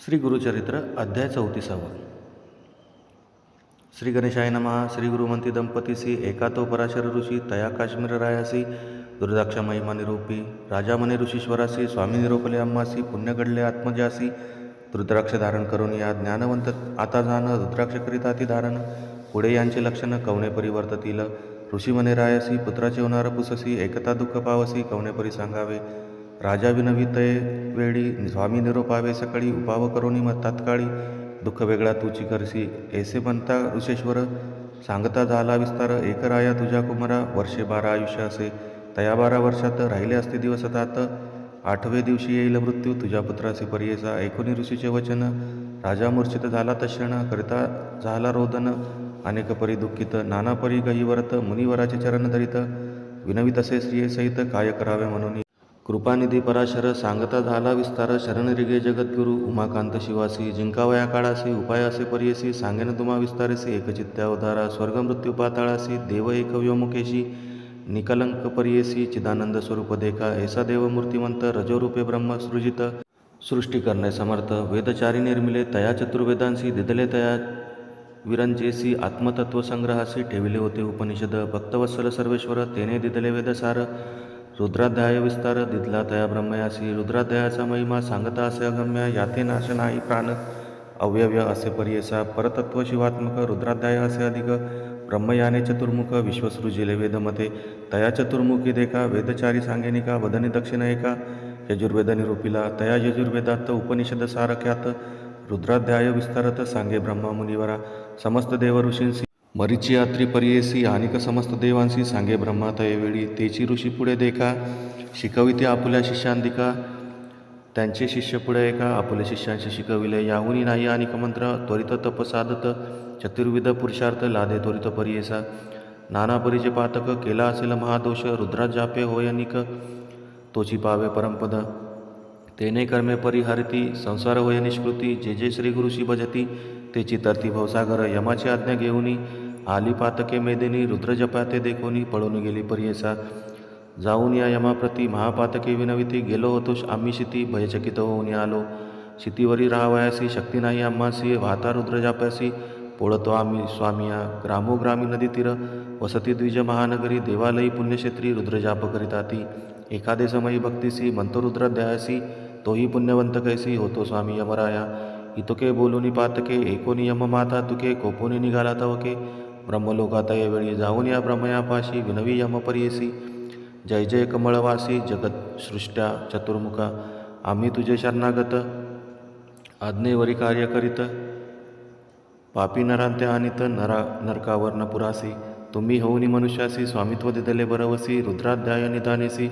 श्री गुरुचरित्र अध्याय चौतीसावा. श्री गणेशाय नमहा श्री गुरुमंती दंपतीसी एका तो पराशर ऋषी तया काश्मीर रायासी दुर्दाक्षा महिमा निरोपी राजा मने ऋषीश्वरासी स्वामी निरोपले अम्मासी पुण्यगडले आत्मजासी रुद्राक्ष धारण करून या ज्ञानवंत आता जाणं रुद्राक्ष करीता ती धारण पुढे यांचे लक्षण कवणे परिवर्ततील ऋषी मने रायासी पुत्राचे होणार पुससी एकता दुःख पावसी कवणे परी सांगावे राजा विनवितये वेळी स्वामी निरोपावे सकाळी उपाव करोनी मग तात्काळी। दुःख वेगळा तुची करसी ऐसे म्हणता ऋषेश्वर। सांगता झाला विस्तार एक राया तुझ्या कुमारा वर्षे बारा आयुष्य असे तया बारा वर्षात राहिले असते दिवस तात। आठवे दिवशी येईल मृत्यू तुझ्या पुत्राचे पर्येचा ऐकुनी ऋषीचे वचन। राजा मूर्छित झाला तक्षण करिता झाला रोदन। अनेक परी दुःखित नाना परी गहीवरत मुनिवराचे चरण धरित। विनवी तसे स्त्रिये सहित काय करावे म्हणून कृपानिधी पराशर सांगता झाला विस्तार शरण रिगे जगद्गुरु उमाकांत शिवासी जिंकावया काळासी उपाय असे पर्यसी सांगेन तुमा विस्तारेसी एकचित्त्या उदारा स्वर्ग मृत्यू पाताळासी देव एक व्योमुखेशी निकलंक पर्येसी चिदानंद स्वरूप देखा ऐसा देव मूर्तिमंत रजोरूपे ब्रह्म सृजित सृष्टी करणे समर्थ वेदचारी निर्मिले तया चतुर्वेदांसी दिदले तया विरंचेसी आत्मतत्व संग्रहासी ठेविले होते उपनिषद भक्तवत्सल सर्वेश्वर तेने दिदले वेदसार रुद्राध्याय विस्तार दिदला तया ब्रह्मयासी रुद्राध्यायाचा महिमा सांगता असे अगम्य याते नाश नाही प्राण. अव्यव्य असे पर्यसा परतत्व शिवात्मक रुद्राध्याय असे अधिक. ब्रह्मयाने चतुर्मुख विश्वसृजिले वेदमते. तया चतुर्मुखी देखा वेदचारी सांगेनिका वदनी दक्षिण एका. यजुर्वेद निरूपिला तया यजुर्वेदात उपनिषद सारख्यात. रुद्राध्याय विस्तारत सांगे ब्रह्मा मुनिवरा. समस्त देव ऋषींसी मरिचियात्री पर्येसी अनेक समस्त देवांशी सांगे ब्रह्मा तयवेळी तेची ऋषी पुढे देखा शिकविते आपुल्या शिष्यांदिका त्यांचे शिष्य पुढे एका आपल्या शिष्यांशी शिकविले याहुनी नाही अनेक मंत्र त्वरित तप साधत चतुर्विध पुरुषार्थ लादे त्वरित पर्येसा. नाना परिचे पातक केला असेल महादोष रुद्राजापे होय अनिक तोची पावे परमपद. तेने कर्मे परिहरिती संसार होय निष्कृती जे जे श्री गुरुशी भजती तेची तरती भवसागर यमाची आज्ञा घेऊनी आली पातके मेदिनी रुद्रजपाते देखोनी पळून गेली पर्येसा. जाऊन या यमाप्रती महापातके विनविती गेलो होतो आम्ही शिती भयचकित होऊन आलो. शितीवरी राहावयासी शक्ती नाही आम्हासी वाहता रुद्रजाप्यासी पोळतो आम्ही स्वामिया. ग्रामोग्रामी नदी तीर वसती द्विज महानगरी देवालयी पुण्यक्षेत्री रुद्रजाप करिता ती एखादे समयी भक्तीसी म्हणतो तोही पुण्यवंत कैसी होतो स्वामी यमराया. इतुके बोलूनी पातके एकोनी यम माता तुके कोपोनी निघाला तवके. ब्रह्मलोकात यावेळी जाऊन या ब्रह्मयापाशी विनवी यमपरियसी जय जय कमळवासी जगत सृष्ट्या चतुर्मुखा आम्ही तुझे शरणागत. आज्ञेवरी कार्य करीत. पापी नरांत्या आणित नरा नरकावर न पुरासी. तुम्ही होऊनी मनुष्यासी स्वामित्व दिदले बरवसी रुद्राध्याय निदानेसी.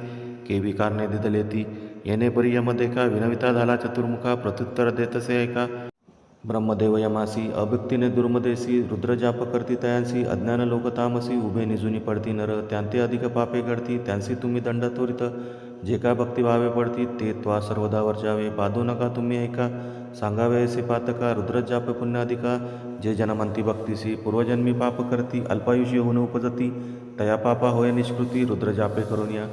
केवी कारणे दिदले ती. येणे परी यमदेखा विनविता झाला चतुर्मुखा प्रत्युत्तर देतसे ऐका. ब्रह्मदेव यमासी अभक्तीने दुर्मदेसी रुद्रजाप करती तयांसी अज्ञान लोकतामसी उभे निजुनी पडती नर त्यांते अधिक पापे घडती त्यांसी तुम्ही दंड त्वरित. जे का भक्तिभावे पडती ते त्वा सर्वदा वर्जावे. बाधू नका तुम्ही ऐका सांगावे असे पातका रुद्रजाप पुण्याधिका जे जनमंती भक्तीसी पूर्वजन्मी पाप करती अल्पायुषी होऊन उपजती. तया पापा होय निष्कृती रुद्रजापे करून या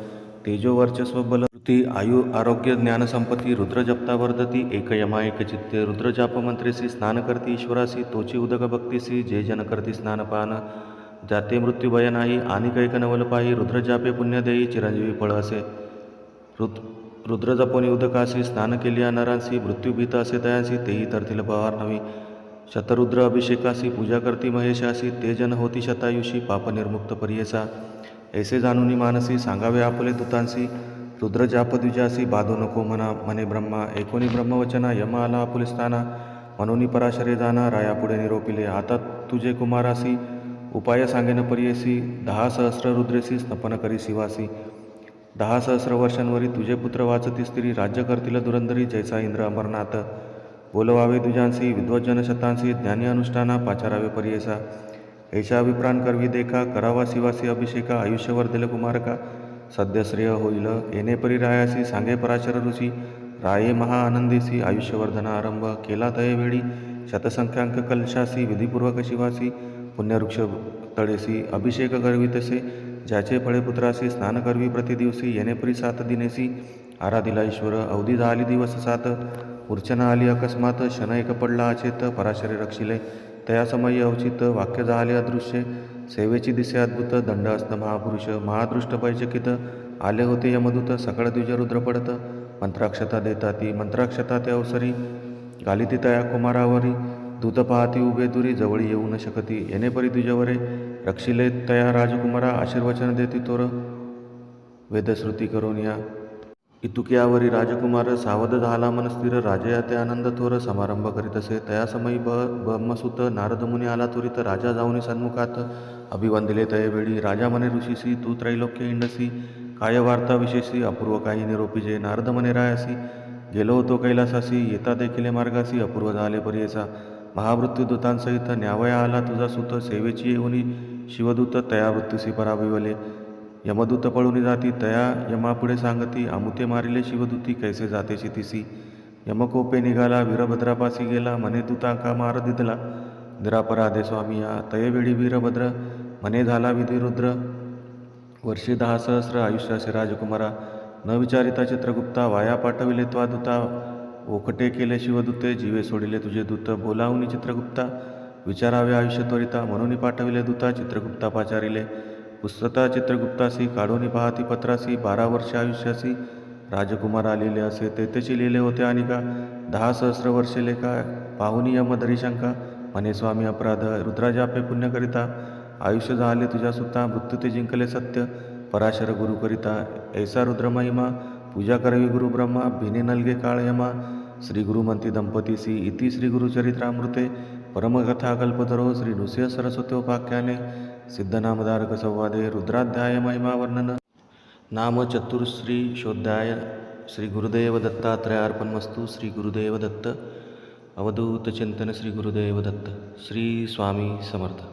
तेजो वर्चस्व बल ती आयु आरोग्य ज्ञानसंपत्ती रुद्रजप्ता वर्धती एकयमा एकचित्ते एक चित्ते रुद्रजाप मंत्रेसी स्नान करती ईश्वरासी तोची उदक भक्तीसी जे जन करती स्नानपान जाते मृत्यू भय नाही आणि कैक नवल पाही रुद्रजापे पुण्य देई चिरंजीवी फळ असे रुद्र रुद्रजपोनी उदकासी स्नान केलिया नरांसी मृत्यूभीत असे तयांसी तेही तरतील पवार नवी शतरुद्र अभिषेकासी पूजा करती महेशासी ते जन होती शतायुषी पापनिर्मुक्त पर्येसा ऐसे जाणूनी मानसी सांगावे आपले तुतांसी रुद्र जापद्विजासी बाधो नको म्हणा मने ब्रह्मा एकोणी ब्रह्मवचना यम आला आपुलस्थाना म्हणून पराशरे जाना रायापुढे निरोपिले आता तुझे कुमारासी उपाय सांगेन पर्येसी दहा सहस्र रुद्रेसी स्नपन करी शिवासी। दहा सहस्र वर्षांवरी तुझे पुत्र वाचती स्त्री राज्य करतील दुरंदरी जैसा इंद्र अमरनाथ। बोलवावे दुजांसी विद्वज्जन शतांसी ज्ञानी अनुष्ठाना पाचारावे पर्येसा। ऐशा विप्राण करवी देखा करावा शिवासी अभिषेका आयुष्यवर दिल कुमारका सद्य सद्यश्रेय होईल. येणे परी रायासी सांगे पराशर ऋषी राये महा आनंदेसी आयुष्यवर्धन आरंभ केला तये वेळी शतसंख्यांक कलशासी विधिपूर्वक शिवासी पुण्यवृक्ष तळेसी अभिषेक करवी तसे ज्याचे फळे पुत्रासी स्नान करवी प्रतिदिवसी येणे परी सात दिनेसी आराधिला ईश्वर अवधी झाली दिवस सात मूर्छना आली अकस्मात शनैक एक पडला अचेत पराशरे रक्षिले तया समयी अवचित वाक्य झाले अदृश्य सेवेची दिसे अद्भुत दंड असत महापुरुष महादृष्ट पैचकित आले होते यमदूत सकळ द्विज रुद्र पडत मंत्राक्षता देता ती मंत्राक्षता ते अवसरी गालिती तया कुमारावरी दूत पाहती उभे दुरी जवळ येऊ न शकती येणे परी द्विजवरे रक्षिले तया राजकुमारा आशीर्वचन देती तोर वेदश्रुती करून या इतुक्यावरी राजकुमार सावध झाला मनस्थिर राजया ते आनंद थोर समारंभ करीत असे. तया समयी ब ब्रह्मसुत नारद मुनी आला त्वरित राजा जाऊनी सन्मुखात अभिवंदिले. तयवेळी राजा म्हणे ऋषीसी तू त्रैलोक्य इंडसी काय वार्ता विशेषी अपूर्व काही निरोपीजे नारद म्हणे रायासी. गेलो होतो कैलासासी येता देखील मार्गासी अपूर्व झाले पर्येचा महामृत्यू दूतांसहित न्यावया आला तुझा सुत सेवेची येऊनी शिवदूत तया मृत्यूसी पराभिवले यमदूत पळून जाती तया यमापुढे सांगती आमुते मारिले शिवदूती कैसे जातेशी तिसी यमकोपे निघाला वीरभद्रापासी गेला मने दूता का मार दिदला निरापराधे स्वामी या तयवेळी वीरभद्र मने झाला विधिरुद्र वर्षी दहा सहस्र आयुष्याचे राजकुमारा. न विचारिता चित्रगुप्ता वाया पाठविले त्वा दूता. ओकटे केले शिवदूते जीवे सोडिले तुझे दूत. बोलावून चित्रगुप्ता विचारावे आयुष्य त्वरिता. म्हणून पाठविले दूता चित्रगुप्ता पाचारिले. पुस्तता चित्रगुप्तासी काढून पाहती पत्रासी बारा वर्ष आयुष्यासी. राजकुमार आलेले असे तेथेची लिहिले होते आणि का दहा सहस्र वर्षे लेखा पाहुनी यमधरी शंका म्हणे स्वामी अपराध रुद्राजापे पुण्यकरिता. आयुष्य झाले तुझ्या सुद्धा मृत्यू ते जिंकले सत्य. पराशर गुरुकरिता ऐसा रुद्रमहिमा. पूजा करवी गुरु ब्रह्मा भिने नलगे काळ यमा. श्री गुरुमंती दंपतीसी इति श्री गुरुचरित्रामृते परमकथा कल्पतरो श्री नृसिंह सरस्वतोपाख्याने सिद्धनामधारक संवादे रुद्राध्याय महिमा वर्णन नाम चतुर्श्री शोध्याय श्री गुरुदेव दत्तात्रय अर्पणमस्तु श्री गुरुदेव दत्त अवधूत चिंतन श्री गुरुदेव दत्त श्री स्वामी समर्थ